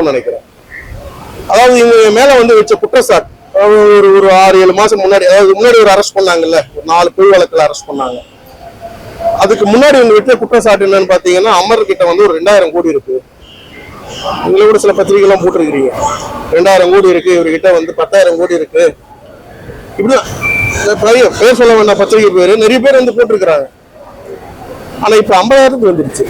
நினைக்கிறேன். அதாவது இவங்க மேல வந்து வச்ச குற்றச்சாட்டு ஒரு ஒரு ஆறு ஏழு மாசம் முன்னாடி அதாவது முன்னாடி ஒரு அரெஸ்ட் பண்ணாங்கல்ல ஒரு நாலு பொய் வழக்கில் அரெஸ்ட் பண்ணாங்க. அதுக்கு முன்னாடி இவங்க வச்ச குற்றச்சாட்டு என்னன்னு பாத்தீங்கன்னா அமர் கிட்ட வந்து ஒரு ரெண்டாயிரம் கோடி இருக்கு. உங்களை கூட சில பத்திரிகை எல்லாம் போட்டிருக்கிறீங்க. ரெண்டாயிரம் கோடி இருக்கு இவர்கிட்ட வந்து பத்தாயிரம் கோடி இருக்கு. இப்படிதான் பெரிய பேர் சொல்ல வேண்டாம் பத்திரிகை பேரு. நிறைய பேர் வந்து போட்டிருக்கிறாங்க. ஆனா இப்ப ஐம்பதாயிரத்துக்கு வந்துருச்சு.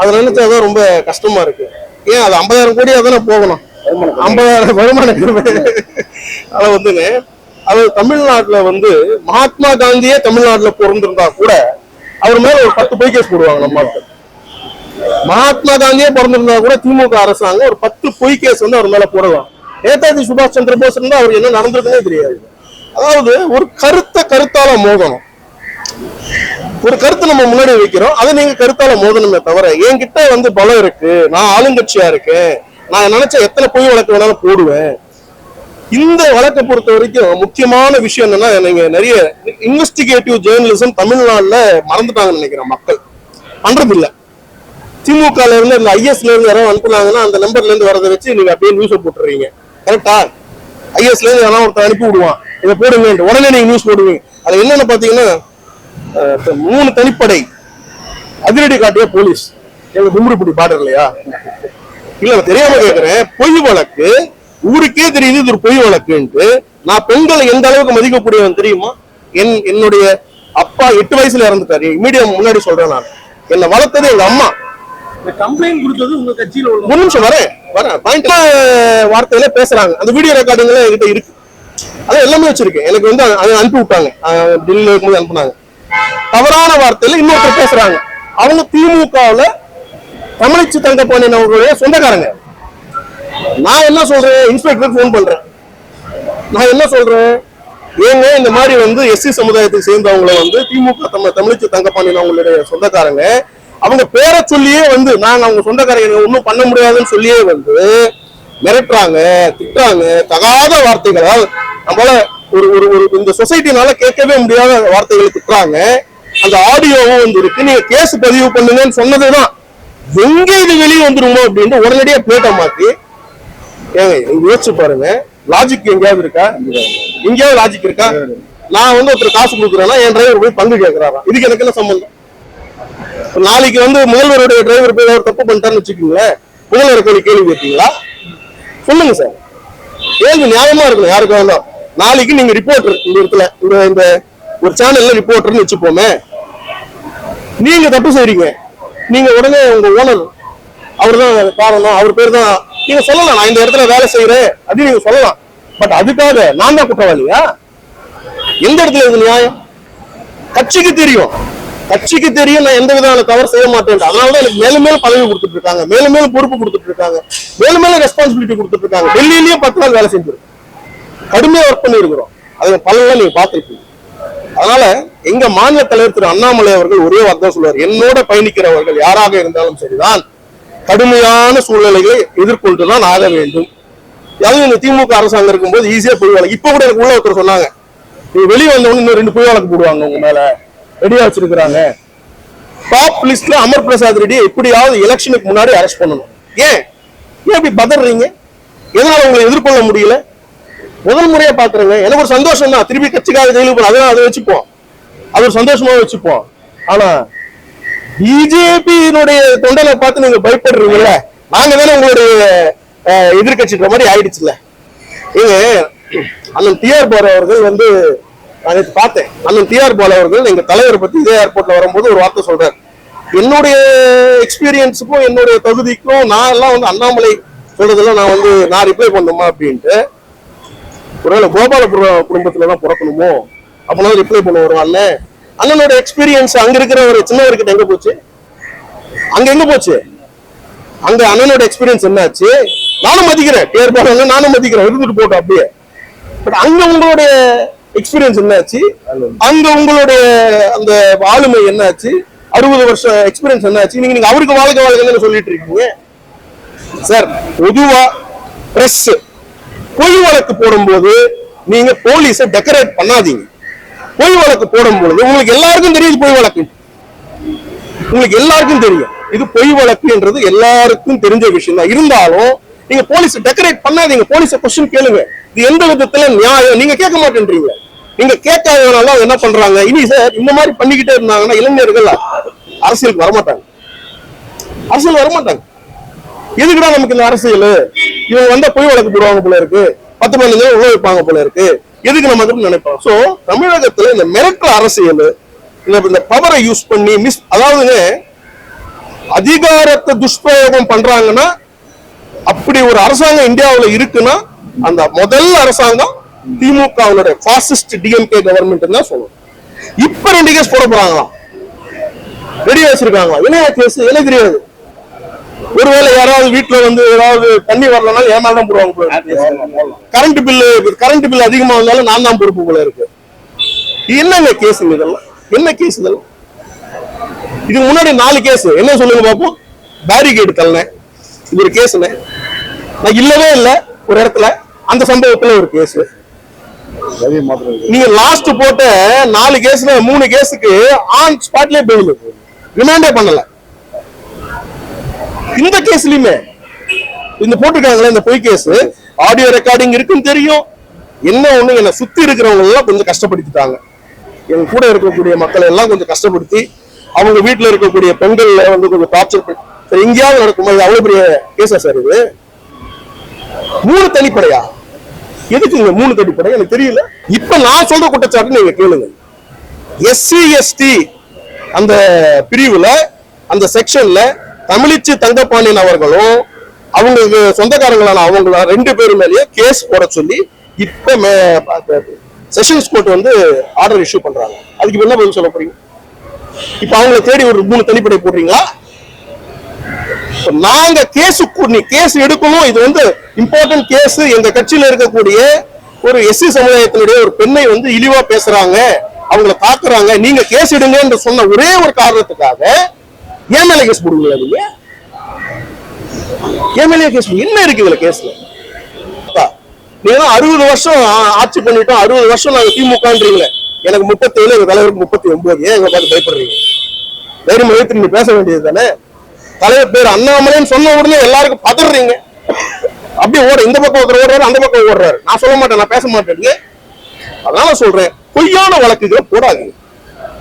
அதை நினைச்சாதான் ரொம்ப கஷ்டமா இருக்கு. ஏன் அது ஐம்பதாயிரம் கோடியா தானே போகணும்? ஐம்பதாயிரம் வருமான அதை வந்துங்க அது தமிழ்நாட்டுல வந்து மகாத்மா காந்தியே தமிழ்நாட்டுல பிறந்திருந்தா கூட அவர் மேல ஒரு பத்து பொய் கேஸ் போடுவாங்க நம்ம. மகாத்மா காந்தியே பிறந்திருந்தா கூட திமுக அரசாங்கம் ஒரு பத்து பொய் கேஸ் வந்து அவர் மேல போடலாம். நேதாஜி சுபாஷ் சந்திர போஸ் இருந்தா அவர் என்ன நடந்திருக்குன்னே தெரியாது. அதாவது ஒரு கருத்தை கருத்தால மோதணும். ஒரு கருத்தை நம்ம முன்னாடி வைக்கிறோம். அதை நீங்க கருத்தால மோதணுமே தவிர என்கிட்ட வந்து பலம் இருக்கு நான் ஆளுங்கட்சியா இருக்கேன் நான் நினைச்ச எத்தனை பொய் வழக்கு வேணாலும் போடுவேன். இந்த வழக்கை பொறுத்த வரைக்கும் முக்கியமான விஷயம் என்னன்னா நீங்க நிறைய இன்வெஸ்டிகேட்டிவ் ஜேர்னலிசம் தமிழ்நாடுல மறந்துட்டாங்கன்னு நினைக்கிறேன் மக்கள். பண்றது இல்ல. திமுகல இருந்து இந்த ஐஎஸ்ல இருந்து யாராவது அனுப்புனாங்கன்னா அந்த நம்பர்ல இருந்து வரதை வச்சு நீங்க அப்படியே நியூஸ் போட்டுறீங்க. கரெக்டா ஐஎஸ்ல இருந்து யாராவது ஒருத்தர் அனுப்பி விடுவான். இதை போடுங்க உடனே நீங்க நியூஸ் போடுவீங்க. அது என்னன்னு பாத்தீங்கன்னா மூணு தனிப்படை. அதிரடி காட்டிய போலீஸ். எங்க கும்புடிப்படி பாடர் இல்லையா இல்ல தெரியாம கேக்குறேன். பொய் வழக்கு. ஊருக்கே தெரியுது இது ஒரு பொய் வழக்குன்ட்டு. நான் பெண்களை எந்த அளவுக்கு மதிக்கக்கூடியவன் தெரியுமா? என் என்னுடைய அப்பா எட்டு வயசுல இறந்துட்டாரு. மீடியம் முன்னாடி சொல்றேன் நான். என்னை வளர்த்தது எங்க அம்மா. கம்ப்ளைண்ட் கொடுத்தது உங்க கட்சியில உள்ள ஒரு நிமிஷம் வரேன். வரேன். பாயிண்ட் வார்த்தையில பேசுறாங்க. அந்த வீடியோ ரெக்கார்டிங்ல என்கிட்ட இருக்கு. அது எல்லாமே வச்சிருக்கேன். எனக்கு வந்து அதை அனுப்பி விட்டாங்க. டெல்லியில இருக்கும்போது அனுப்புனாங்க. தவறான வார்த்தையில இன்னொருத்தர் பேசுறாங்க. அவங்க திமுகவுல தமிழிச்சு தங்கப்பாண்டியன் அவர்களுடைய சொந்தக்காரங்க. நான் என்ன சொல்றேன்? இன்ஸ்பெக்டருக்கு ஃபோன் பண்றேன். நான் என்ன சொல்றேன்? ஏங்க இந்த மாதிரி வந்து எஸ்சி சமுதாயத்தை சேர்ந்தவங்களை வந்து திமுக தமிழ் தமிழிச்சு தங்கப்பாண்டியன் அவங்களுடைய சொந்தக்காரங்க அவங்க பேரை சொல்லியே வந்து நாங்க அவங்க சொந்தக்காரங்க ஒன்றும் பண்ண முடியாதுன்னு சொல்லியே வந்து மிரட்டுறாங்க திட்டுறாங்க. தகாத வார்த்தைகளால் நம்மளால ஒரு ஒரு ஒரு இந்த சொசைட்டினால கேட்கவே முடியாத வார்த்தைகளை திட்டுறாங்க. அந்த ஆடியோவும் வந்திருக்கு. நீங்க கேஸ் பதிவு பண்ணுங்கன்னு சொன்னதுதான். எங்க இது வெளியே வந்துருமோ அப்படின்ட்டு உடனடியா பிளேட்டை மாத்தி ஏங்க யோசிச்சு பாருங்க. லாஜிக் எங்கேயாவது இருக்கா? எங்கேயாவது லாஜிக் இருக்கா? நான் வந்து ஒருத்தர் காசு கொடுக்குறேன்னா என் டிரைவர் போய் பங்கு கேட்கிறாராம் இதுக்கு எனக்கு என்ன சம்பந்தம்? நாளைக்கு வந்து முதல்வருடைய டிரைவர் போய் அவர் தப்பு பண்ணிட்டாருன்னு வச்சுக்கோங்களேன். முதல்வர் கோழி கேள்வி கேட்டீங்களா? சொல்லுங்க சார். கேள்வி நியாயமா இருக்கணும் யாருக்கு வேண்டாம் நாளைக்கு நீங்க ரிப்போர்ட்டர் இந்த இடத்துல இந்த இந்த ஒரு சேனல்ல ரிப்போர்ட்டர்னு வச்சுப்போமே. நீங்க தப்பு செய்றீங்க. நீங்க உடனே உங்க ஓனர் அவர்தான் காரணம். அவர் பேர் தான் நீங்க சொல்லலாம் நான் இந்த இடத்துல வேலை செய்யறேன் அப்படின்னு நீங்க சொல்லலாம். பட் அதுக்காக நான் தான் குற்றவாளியா? எந்த இடத்துல இது நியாயம்? கட்சிக்கு தெரியும். கட்சிக்கு தெரியும் நான் எந்த விதமான தவறு செய்ய மாட்டேன் அதனாலதான் எனக்கு மேலும் மேலும் பதவி கொடுத்துட்டு இருக்காங்க. மேலும் மேலும் பொறுப்பு கொடுத்துட்டு இருக்காங்க. மேலும் மேலும் ரெஸ்பான்சிபிலிட்டி கொடுத்துட்டு இருக்காங்க. டெல்லியிலயே பத்து நாள் வேலை செஞ்சிருக்கோம் கடுமையா ஒர்க் பண்ணிருக்கிறோம் அது பலன்லாம் நீங்க பார்த்திருப்பீங்க. அதனால எங்க மாநில தலைவர் திரு அண்ணாமலை அவர்கள் ஒரே வார்த்தை சொல்லுவார். என்னோட பயணிக்கிறவர்கள் யாராக இருந்தாலும் சரிதான். கடுமையான சூழ்நிலைகளை எதிர்கொண்டுதான் ஆக வேண்டும். அதுவும் இந்த திமுக அரசாங்கம் இருக்கும்போது ஈஸியா போய் வழக்கு. இப்ப கூட எனக்கு உள்ள ஒருத்தர் சொன்னாங்க. நீ வெளியே வந்தவங்க இன்னும் ரெண்டு பொய் வழக்கு போடுவாங்க உங்க மேல. ரெடியா வச்சிருக்கிறாங்க. டாப் லிஸ்ட்ல அமர் பிரசாத் ரெட்டி எப்படியாவது எலெக்ஷனுக்கு முன்னாடி அரெஸ்ட் பண்ணணும். ஏன்? ஏன் இப்படி பதறீங்க? எதனால உங்களை எதிர்கொள்ள முடியல? முதல் முறையா பாக்குறேங்க. எனக்கு ஒரு சந்தோஷம் தான் திருப்பி கட்சிக்காக ஜெயிலுக்கு போறோம் அதெல்லாம் அதை வச்சுப்போம். அது ஒரு சந்தோஷமா வச்சுப்போம். ஆனா பிஜேபியினுடைய தொண்டனை பார்த்து நீங்க பயப்படுறீங்கல்ல? நாங்க தானே உங்களுடைய அஹ், மாதிரி ஆயிடுச்சுல்ல? ஏங்க அண்ணன் டிஆர் பால் அவர்கள் வந்து நான் பார்த்தேன். அண்ணன் டிஆர் பால் அவர்கள் எங்க தலைவர் பத்தி இதே ஏர்போர்ட்ல வரும்போது ஒரு வார்த்தை சொல்றாரு. என்னுடைய எக்ஸ்பீரியன்ஸுக்கும் என்னுடைய தகுதிக்கும் நான் எல்லாம் வந்து அண்ணாமலை சொல்றதெல்லாம் நான் வந்து நான் ரிப்ளை பண்ணுமா அப்படின்ட்டு ஒருவேளை கோபாலபுரம் குடும்பத்துல தான் பிறக்கணுமோ? அப்படின்னா ரிப்ளை பண்ண வருவான் அண்ணனோட எக்ஸ்பீரியன்ஸ் அங்க இருக்கிற ஒரு சின்னவர்கிட்ட எங்க போச்சு? அங்க எங்க போச்சு? அங்க அண்ணனோட எக்ஸ்பீரியன்ஸ் என்னாச்சு? நானும் மதிக்கிறேன். பேர் போறாங்க நானும் மதிக்கிறேன். இருந்துட்டு போட்டோம் அப்படியே. பட் அங்க உங்களுடைய எக்ஸ்பீரியன்ஸ் என்னாச்சு? அங்க உங்களுடைய அந்த ஆளுமை என்னாச்சு? அறுபது வருஷம் எக்ஸ்பீரியன்ஸ் என்னாச்சு? நீங்க நீங்க அவருக்கு வாழ்க்கை வாழ்க்கைன்னு சொல்லிட்டு இருக்கீங்க. சார் பொதுவா பிரஸ் பொய் வழக்கு போடும்போது நீங்க போலீஸை டெக்கரேட் பண்ணாதீங்க. பொய் வழக்கு போடும் பொழுது உங்களுக்கு எல்லாருக்கும் தெரியுது பொய் வழக்கு. உங்களுக்கு எல்லாருக்கும் தெரியும். இது பொய் வழக்குன்றது எல்லாருக்கும் தெரிஞ்ச விஷயம் தான் இருந்தாலும் நீங்க போலீஸ் டெக்கரேட் பண்ணாதீங்க. போலீஸ கொஸ்டின் கேளுங்க. இது எந்த விதத்துல நியாயம்? நீங்க கேட்க மாட்டேன்றீங்க. நீங்க கேட்காதனால என்ன பண்றாங்க? இனி சார் இந்த மாதிரி பண்ணிக்கிட்டே இருந்தாங்கன்னா இளைஞர்கள் அரசியலுக்கு வரமாட்டாங்க. அரசியல் வரமாட்டாங்க. எதுக்குடா நமக்கு இந்த அரசியல்? இவங்க வந்தா பொய் வழக்கு போடுவாங்க போல இருக்கு. பத்து மணி நேரம் உள்ள வைப்பாங்க போல இருக்கு. எதுக்கு நம்ம அதுன்னு நினைப்போம்? சோ தமிழகத்துல இந்த மிரட்டல் அரசியல் இந்த பவரை யூஸ் பண்ணி மிஸ் அதாவதுங்க அதிகாரத்தை துஷ்பிரயோகம் பண்றாங்கன்னா அப்படி ஒரு அரசாங்கம் இந்தியாவுல இருக்குன்னா அந்த முதல் அரசாங்கம் திமுகவுடைய பாசிஸ்ட் டிஎம்கே கவர்மெண்ட் தான் சொல்லணும். இப்ப ரெண்டு கேஸ் போட போறாங்களாம். ரெடி வச்சிருக்காங்களா என்ன கேஸ் எனக்கு தெரியாது. ஒருவேளை யாராவது வீட்டுல வந்து ஏதாவது தண்ணி வரலனாலும் ஏமாதான் தான் போடுவாங்க கரண்ட் பில்லு கரண்ட் பில் அதிகமா வந்தாலும் நான் தான் பொறுப்பு போல இருக்கு. இது என்னங்க கேஸ் இதெல்லாம்? என்ன கேஸ் இதெல்லாம்? இதுக்கு முன்னாடி நாலு கேஸ் என்ன சொல்லுங்க பாப்போம் பேரிகேடு தள்ளன இது ஒரு கேஸ்னே நான் இல்லவே இல்லை ஒரு இடத்துல. அந்த சம்பவத்துல ஒரு கேஸ் நீங்க லாஸ்ட் போட்ட நாலு கேஸ்ல மூணு கேஸுக்கு ஆன் ஸ்பாட்லயே பெயில் ரிமாண்டே பண்ணல. இந்த கேஸ்லயுமே இந்த போட்டிருக்காங்களே இந்த பொய் கேஸ். ஆடியோ ரெக்கார்டிங் இருக்குன்னு தெரியும். என்ன ஒண்ணு என்ன சுத்தி இருக்கிறவங்க எல்லாம் கொஞ்சம் கஷ்டப்படுத்திட்டாங்க. எங்க கூட இருக்கக்கூடிய மக்களை எல்லாம் கொஞ்சம் கஷ்டப்படுத்தி அவங்க வீட்டுல இருக்கக்கூடிய பெண்கள் வந்து கொஞ்சம் டார்ச்சர் பண்ணி எங்கேயாவது நடக்குமா? இது அவ்வளவு பெரிய கேஸா சார் இது? மூணு தனிப்படையா? எதுக்குங்க மூணு தனிப்படை? எனக்கு தெரியல. இப்ப நான் சொல்ற குற்றச்சாட்டு நீங்க கேளுங்க. எஸ்சி எஸ்டி அந்த பிரிவுல அந்த செக்ஷன்ல தமிழிச்சு தங்கப்பாண்டியன் அவர்களும் அவங்களுக்கு சொந்தக்காரங்களான அவங்கள ரெண்டு பேரும் மேலேயே கேஸ் போட சொல்லி இப்ப செஷன்ஸ் கோர்ட் வந்து ஆர்டர் இஷ்யூ பண்றாங்க. அதுக்கு என்ன பதில் சொல்ல போறீங்க? இப்ப அவங்கள தேடி ஒரு மூணு தனிப்படை போடுறீங்களா? நாங்க கேஸ் நீ கேஸ் எடுக்கணும் இது வந்து இம்பார்ட்டன்ட் கேஸ் எங்க கட்சியில இருக்கக்கூடிய ஒரு எஸ்சி சமுதாயத்தினுடைய ஒரு பெண்ணை வந்து இழிவா பேசுறாங்க அவங்கள தாக்குறாங்க நீங்க கேஸ் எடுங்க என்று சொன்ன ஒரே ஒரு காரணத்துக்காக என் மேல கேஸ் போடுவீங்களா நீங்க என் மேலே கேஸ் என்ன இருக்கு இதுல கேஸ்ல? நீங்க அறுபது வருஷம் ஆட்சி பண்ணிட்டோம். அறுபது வருஷம் நாங்க திமுகன்றீங்களே. எனக்கு முப்பத்தேழு எங்க தலைவருக்கு முப்பத்தி ஒன்பது ஏன் எங்களை பார்த்து பயப்படுறீங்க? தைரியம் எழுத்து நீங்க பேச வேண்டியது தானே? தலைவர் பேர் அண்ணாமலைன்னு சொன்ன உடனே எல்லாருக்கும் பதறீங்க. அப்படியே ஓட இந்த பக்கம் ஒருத்தர் ஓடுறாரு அந்த பக்கம் ஓடுறாரு. நான் சொல்ல மாட்டேன் நான் பேச மாட்டேன். அதனால சொல்றேன் பொய்யான வழக்குகளை போடாதீங்க.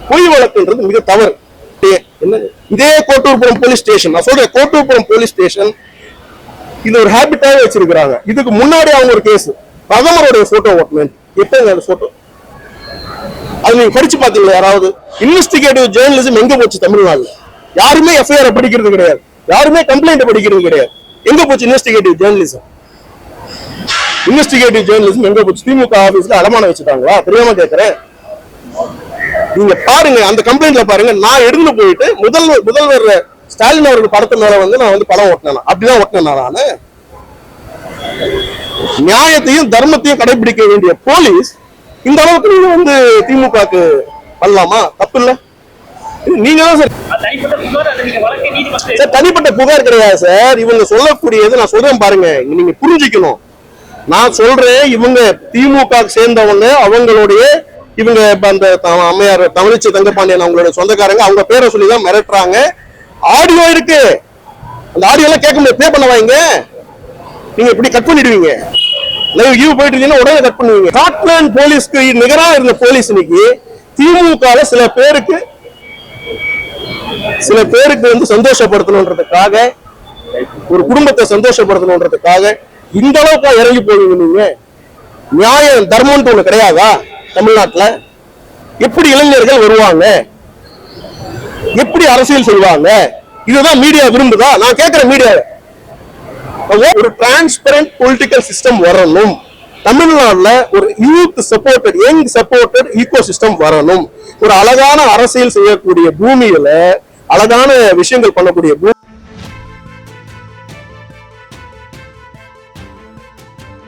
பொய் வழக்குன்றது மிக தவறு. ஏ- என்ன இதே கோட்டூர்புரம் போலீஸ் ஸ்டேஷன் நான் சொல்றேன் கோட்டூர்புரம் போலீஸ் ஸ்டேஷன் இது ஒரு ஹேபிட்டாவே வச்சிருக்கிறாங்க. இதுக்கு முன்னாடி அவங்க ஒரு கேஸ் பிரதமருடைய போட்டோ ஓட்டணும் எப்பங்க அந்த போட்டோ அது நீங்க படிச்சு பாத்தீங்களா யாராவது? இன்வெஸ்டிகேட்டிவ் ஜேர்னலிசம் எங்க போச்சு தமிழ்நாடுல யாருமே எஃப்ஐஆர் படிக்கிறது கிடையாது. யாருமே கம்ப்ளைண்ட் படிக்கிறது கிடையாது. எங்க போச்சு இன்வெஸ்டிகேட்டிவ் ஜேர்னலிசம் இன்வெஸ்டிகேட்டிவ் ஜேர்னலிசம் எங்க போச்சு? திமுக ஆபீஸ்ல அடமானம் வச்சுட்டாங்களா? தெரியாம கேக்குறேன். நீங்க பாருங்க அந்த கம்ப்ளைண்ட்ல பாருங்க நான் எடுத்து போயிட்டு முதல்வர் முதல்வர் ஸ்டாலின் அவர்கள் படத்து மேல வந்து நான் வந்து படம் ஓட்டினேன். அப்படிதான் ஓட்டினேன் நானு. நியாயத்தையும் தர்மத்தையும் கடைபிடிக்க வேண்டிய போலீஸ் இந்த அளவுக்கு நீங்க வந்து திமுகக்கு பண்ணலாமா தப்பு இல்ல நீங்க தான் சார் சார் தனிப்பட்ட புகார் கிடையாது சார். இவங்க சொல்லக்கூடியது நான் சொல்றேன் பாருங்க. நீங்க புரிஞ்சுக்கணும். நான் சொல்றேன் இவங்க திமுக சேர்ந்தவங்க அவங்களுடைய இவங்க இப்ப அந்த அம்மையார் தமிழிச்சு தங்கப்பாண்டியன் அவங்களோட சொந்தக்காரங்க அவங்க பேரை சொல்லி தான் மிரட்டுறாங்க. ஆடியோ இருக்கு. அந்த ஆடியோ எல்லாம் கேட்க முடியாது. பே பண்ண வாங்க நீங்க இப்படி கட் பண்ணிடுவீங்க. லைவ் யூ போயிட்டு இருந்தீங்கன்னா உடனே கட் பண்ணுவீங்க. ஸ்காட்லாண்ட் போலீஸ்க்கு நிகரா இருந்த போலீஸ் இன்னைக்கு திமுக சில பேருக்கு சில பேருக்கு வந்து சந்தோஷப்படுத்தணுன்றதுக்காக ஒரு குடும்பத்தை சந்தோஷப்படுத்தணுன்றதுக்காக இந்த அளவுக்கு இறங்கி போவீங்க நீங்க. நியாயம் தர்மம்னு ஒண்ணு கிடையாதா? தமிழ்நாட்டுல எப்படி இளைஞர்கள் வருவாங்க? எப்படி அரசியல் செய்வாங்க? இதுதான் மீடியா விரும்புதா? நான் கேட்கிறேன் மீடியா ஒரு டிரான்ஸ்பரண்ட் பொலிட்டிக்கல் சிஸ்டம் வரணும். தமிழ்நாட்டுல ஒரு youth supported young supported ecosystem வரணும். ஒரு அழகான அரசியல் செய்யக்கூடிய பூமியில அழகான விஷயங்கள் பண்ணக்கூடிய பூமி